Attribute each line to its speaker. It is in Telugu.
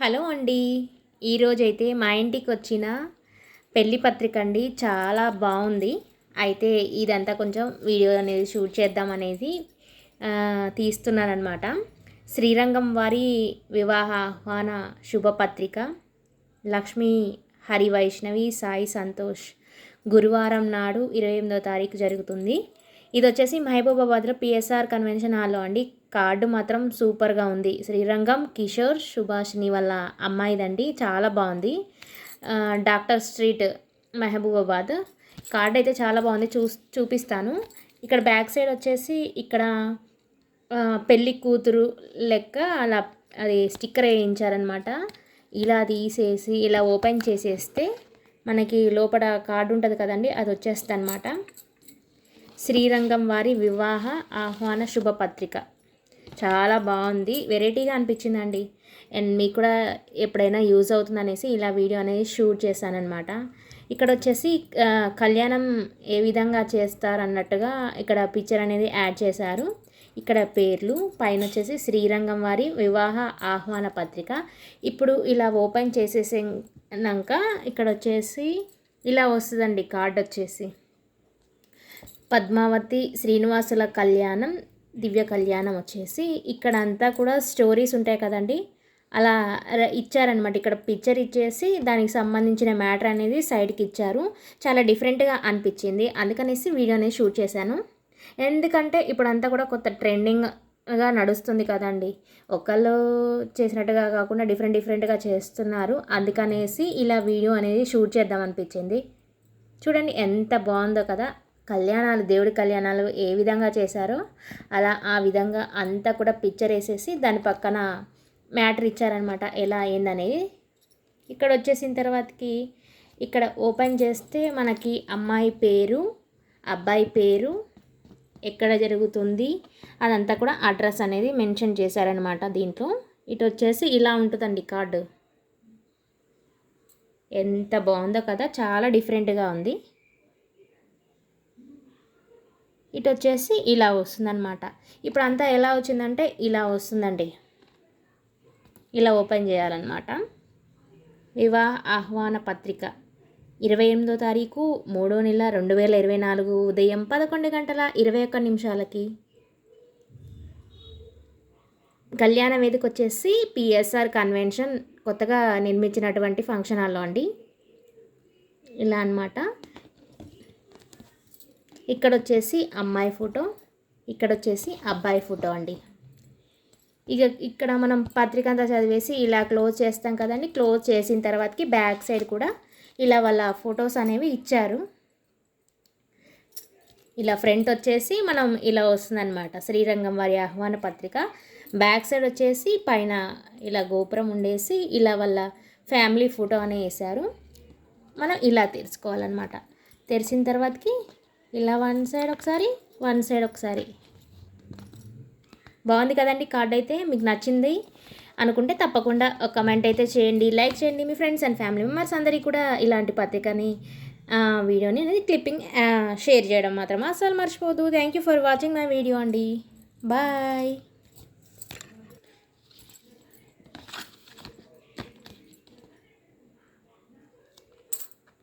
Speaker 1: హలో అండి. ఈరోజైతే మా ఇంటికి వచ్చిన పెళ్ళి పత్రిక అండి. చాలా బాగుంది అయితే ఇదంతా కొంచెం వీడియో అనేది షూట్ చేద్దామనేది తీస్తున్నానమాట శ్రీరంగం వారి వివాహ ఆహ్వాన శుభపత్రిక లక్ష్మీ హరివైష్ణవి సాయి సంతోష్ గురువారం నాడు ఇరవై ఎనిమిదో తారీఖు జరుగుతుంది. ఇది వచ్చేసి మహబూబాబాద్లో పిఎస్ఆర్ కన్వెన్షన్ హాల్లో అండి. కార్డు మాత్రం సూపర్గా ఉంది. శ్రీరంగం కిషోర్ సుభాషిని వాళ్ళ అమ్మాయిదండి. చాలా బాగుంది. Doctor street Mahabubabad. కార్డు అయితే చాలా బాగుంది. చూ చూపిస్తాను. ఇక్కడ బ్యాక్ సైడ్ వచ్చేసి ఇక్కడ పెళ్ళి కూతురు లెక్క అలా అది స్టిక్కర్ వేయించారనమాట ఇలా తీసేసి ఇలా ఓపెన్ చేసేస్తే మనకి లోపల కార్డు ఉంటుంది కదండి అది వచ్చేస్తుంది అనమాట శ్రీరంగం వారి వివాహ ఆహ్వాన శుభపత్రిక. చాలా బాగుంది. వెరైటీగా అనిపించిందండి. అండ్ మీకు కూడా ఎప్పుడైనా యూజ్ అవుతుంది అనేసి ఇలా వీడియో అనేది షూట్ చేశానమాట ఇక్కడ వచ్చేసి కళ్యాణం ఏ విధంగా చేస్తారు అన్నట్టుగా ఇక్కడ పిక్చర్ అనేది యాడ్ చేశారు. ఇక్కడ పేర్లు పైన వచ్చేసి శ్రీరంగం వారి వివాహ ఆహ్వాన పత్రిక. ఇప్పుడు ఇలా ఓపెన్ చేసేసాక ఇక్కడ వచ్చేసి ఇలా వస్తుందండి కార్డ్ వచ్చేసి. పద్మావతి శ్రీనివాసుల కళ్యాణం దివ్య కళ్యాణం వచ్చేసి ఇక్కడ అంతా కూడా స్టోరీస్ ఉంటాయి కదండి. అలా ఇచ్చారనమాట ఇక్కడ పిక్చర్ ఇచ్చేసి దానికి సంబంధించిన మ్యాటర్ అనేది సైడ్కి ఇచ్చారు. చాలా డిఫరెంట్గా అనిపించింది. అందుకనేసి వీడియో అనేది షూట్ చేశాను. ఎందుకంటే ఇప్పుడంతా కూడా కొత్త ట్రెండింగ్గా నడుస్తుంది కదండి. ఒకళ్ళు చేసినట్టుగా కాకుండా డిఫరెంట్ డిఫరెంట్గా చేస్తున్నారు. అందుకనేసి ఇలా వీడియో అనేది షూట్ చేద్దాం అనిపించింది చూడండి ఎంత బాగుందో కదా. కళ్యాణాలు దేవుడి కళ్యాణాలు ఏ విధంగా చేశారో అలా ఆ విధంగా అంతా కూడా పిక్చర్ వేసేసి దాని పక్కన మ్యాటర్ ఇచ్చారనమాట ఎలా అయిందనేది ఇక్కడ వచ్చేసిన తర్వాతకి ఇక్కడ ఓపెన్ చేస్తే మనకి అమ్మాయి పేరు అబ్బాయి పేరు ఎక్కడ జరుగుతుంది అదంతా కూడా అడ్రస్ అనేది మెన్షన్ చేశారనమాట దీంట్లో. ఇటు వచ్చేసి ఇలా ఉంటుందండి కార్డు ఎంత బాగుందో కదా చాలా డిఫరెంట్గా ఉంది. ఇటు వచ్చేసి ఇలా వస్తుందన్నమాట. ఇప్పుడు అంతా ఎలా వచ్చిందంటే ఇలా వస్తుందండి. ఇలా ఓపెన్ చేయాలన్నమాట. వివాహ ఆహ్వాన పత్రిక. ఇరవై ఎనిమిదో తారీఖు మూడో నెల రెండు వేల ఇరవై నాలుగు ఉదయం పదకొండు గంటల ఇరవై ఒక్క నిమిషాలకి. కళ్యాణ వేదిక వచ్చేసి పిఎస్ఆర్ కన్వెన్షన్ కొత్తగా నిర్మించినటువంటి ఫంక్షన్ హాల్లో అండి. ఇలా అనమాట ఇక్కడ వచ్చేసి అమ్మాయి ఫోటో ఇక్కడ వచ్చేసి అబ్బాయి ఫోటో అండి. ఇక ఇక్కడ మనం పత్రిక అంతా చదివేసి ఇలా క్లోజ్ చేస్తాం కదండి క్లోజ్ చేసిన తర్వాతకి బ్యాక్ సైడ్ కూడా ఇలా వాళ్ళ ఫొటోస్ అనేవి ఇచ్చారు. ఇలా ఫ్రంట్ వచ్చేసి మనం ఇలా వస్తుందన్నమాట శ్రీరంగం వారి ఆహ్వాన పత్రిక. బ్యాక్ సైడ్ వచ్చేసి పైన ఇలా గోపురం ఉండేసి ఇలా వాళ్ళ ఫ్యామిలీ ఫోటో అనే వేశారు. మనం ఇలా తెరుచుకోవాలన్నమాట. తెరిచిన తర్వాతకి ఇలా వన్ సైడ్ ఒకసారి వన్ సైడ్ ఒకసారి. బాగుంది కదండి కార్డ్ అయితే మీకు నచ్చింది అనుకుంటే తప్పకుండా ఒక కమెంట్ అయితే చేయండి. లైక్ చేయండి మీ ఫ్రెండ్స్ అండ్ ఫ్యామిలీ మెంబర్స్ అందరికీ కూడా ఇలాంటి పత్రికని వీడియోని అనేది క్లిప్పింగ్ షేర్ చేయడం మాత్రం అసలు మర్చిపోదు thank you for watching my video అండి. బాయ్